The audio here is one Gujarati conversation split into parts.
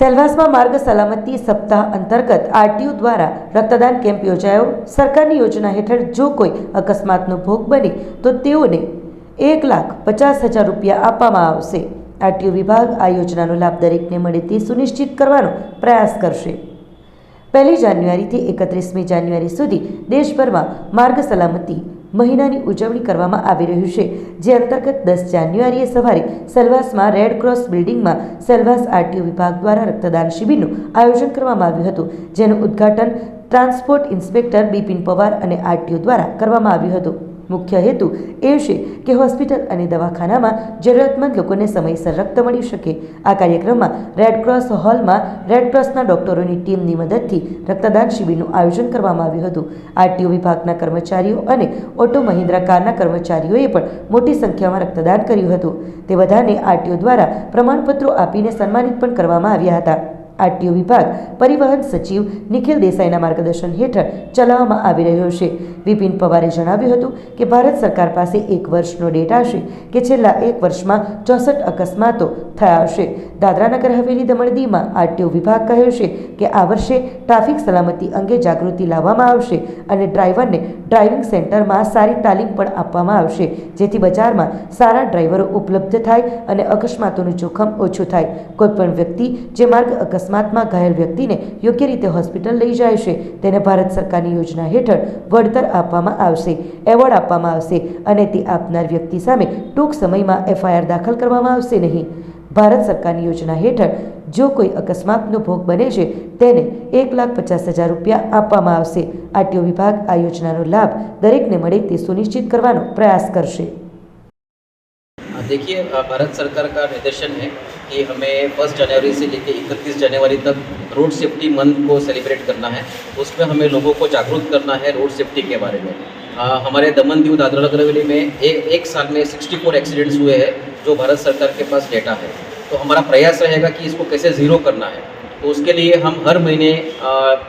સેલવાસમાં માર્ગ સલામતી સપ્તાહ અંતર્ગત આરટીયુ દ્વારા રક્તદાન કેમ્પ યોજાયો. સરકારની યોજના હેઠળ જો કોઈ અકસ્માતનો ભોગ બને, તો તેઓને એક લાખ પચાસ હજાર રૂપિયા આપવામાં આવશે. આરટીયુ વિભાગ આ યોજનાનો લાભ દરેકને મળે તે સુનિશ્ચિત કરવાનો પ્રયાસ કરશે. પહેલી જાન્યુઆરીથી એકત્રીસમી જાન્યુઆરી સુધી દેશભરમાં માર્ગ સલામતી મહિનાની ઉજવણી કરવામાં આવી રહ્યું છે, જે અંતર્ગત દસ જાન્યુઆરીએ સવારે સેલવાસમાં રેડ ક્રોસ બિલ્ડિંગમાં સેલવાસ આરટીઓ વિભાગ દ્વારા રક્તદાન શિબિરનું આયોજન કરવામાં આવ્યું હતું, જેનું ઉદ્ઘાટન ટ્રાન્સપોર્ટ ઇન્સ્પેક્ટર બિપિન પવાર અને આરટીઓ દ્વારા કરવામાં આવ્યું હતું. મુખ્ય હેતુ એ છે કે હોસ્પિટલ અને દવાખાનામાં જરૂરિયાતમંદ લોકોને સમયસર રક્ત મળી શકે. આ કાર્યક્રમમાં રેડક્રોસ હોલમાં રેડક્રોસના ડોક્ટરોની ટીમની મદદથી રક્તદાન શિબિરનું આયોજન કરવામાં આવ્યું હતું. આરટીઓ વિભાગના કર્મચારીઓ અને ઓટો મહિન્દ્રા કારના કર્મચારીઓએ પણ મોટી સંખ્યામાં રક્તદાન કર્યું હતું. તે બધાને આરટીઓ દ્વારા પ્રમાણપત્રો આપીને સન્માનિત પણ કરવામાં આવ્યા હતા. આરટીઓ વિભાગ પરિવહન સચિવ નિખિલ દેસાઈના માર્ગદર્શન હેઠળ ચલાવવામાં આવી રહ્યો છે. વિપિન પવારે જણાવ્યું હતું કે ભારત સરકાર પાસે એક વર્ષનો ડેટા છે કે છેલ્લા એક વર્ષમાં ચોસઠ અકસ્માતો થયા છે. દાદરાનગર હવેલી દમણ દીવમાં આરટીઓ વિભાગ કહ્યો છે કે આ વર્ષે ટ્રાફિક સલામતી અંગે જાગૃતિ લાવવામાં આવશે અને ડ્રાઈવરને ડ્રાઇવિંગ સેન્ટરમાં સારી તાલીમ પણ આપવામાં આવશે, જેથી બજારમાં સારા ડ્રાઈવરો ઉપલબ્ધ થાય અને અકસ્માતોનું જોખમ ઓછું થાય. કોઈપણ વ્યક્તિ જે માર્ગ અકસ્માતમાં ઘાયલ વ્યક્તિને યોગ્ય રીતે હોસ્પિટલ લઈ જાય છે. તેને ભારત સરકારની યોજના હેઠળ વળતર આપવામાં આવશે, એવોર્ડ આપવામાં આવશે અને તે આપનાર વ્યક્તિ સામે ટૂંક સમયમાં એફઆઈઆર દાખલ કરવામાં આવશે નહીં. ભારત સરકારની યોજના હેઠળ જો કોઈ અકસ્માતનો ભોગ બને છે, તેને એક લાખ પચાસ હજાર રૂપિયા આપવામાં આવશે. આરટીઓ વિભાગ આ યોજનાનો લાભ દરેકને મળે તે સુનિશ્ચિત કરવાનો પ્રયાસ કરશે. देखिए भारत सरकार का निर्देशन है कि हमें फ़र्स्ट जनवरी से लेकर इकतीस जनवरी तक रोड सेफ्टी मंथ को सेलिब्रेट करना है। उसमें हमें लोगों को जागरूक करना है रोड सेफ्टी के बारे में। अ, हमारे दमन दीव दादरा नगर हवेली में एक एक साल में 64 एक्सीडेंट्स हुए हैं जो भारत सरकार के पास डेटा है। तो हमारा प्रयास रहेगा कि इसको कैसे ज़ीरो करना है। तो उसके लिए हम हर महीने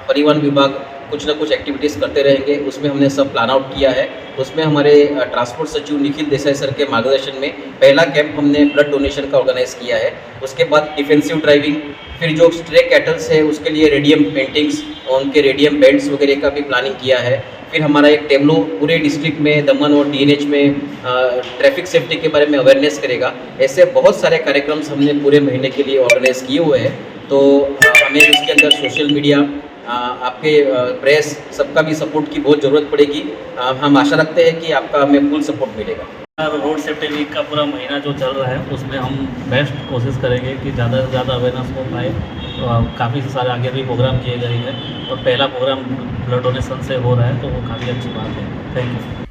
परिवहन विभाग कुछ ना कुछ एक्टिविटीज़ करते रहेंगे। उसमें हमने सब प्लान आउट किया है। उसमें हमारे ट्रांसपोर्ट सचिव निखिल देसाई सर के मार्गदर्शन में पहला कैंप हमने ब्लड डोनेशन का ऑर्गेनाइज किया है। उसके बाद डिफेंसिव ड्राइविंग फिर जो स्ट्रे कैटल्स है, उसके लिए रेडियम पेंटिंग्स और उनके रेडियम बेल्ट्स वगैरह का भी प्लानिंग किया है। फिर हमारा एक टेबलो पूरे डिस्ट्रिक्ट में, दमन और डीएनएच में ट्रैफ़िक सेफ्टी के बारे में अवेयरनेस करेगा। ऐसे बहुत सारे कार्यक्रम्स हमने पूरे महीने के लिए ऑर्गेनाइज किए हुए हैं। तो हमें इसके अंदर सोशल मीडिया आपके प्रेस सबका भी सपोर्ट की बहुत ज़रूरत पड़ेगी। हम आशा रखते हैं कि आपका हमें फुल सपोर्ट मिलेगा। रोड सेफ्टी वीक का पूरा महीना जो चल रहा है, उसमें हम बेस्ट कोशिश करेंगे कि ज़्यादा से ज़्यादा अवेयरनेस हो पाए। काफ़ी सारे आगे भी प्रोग्राम किए गए हैं और पहला प्रोग्राम ब्लड डोनेशन से हो रहा है तो वो काफ़ी अच्छी बात है। Thank you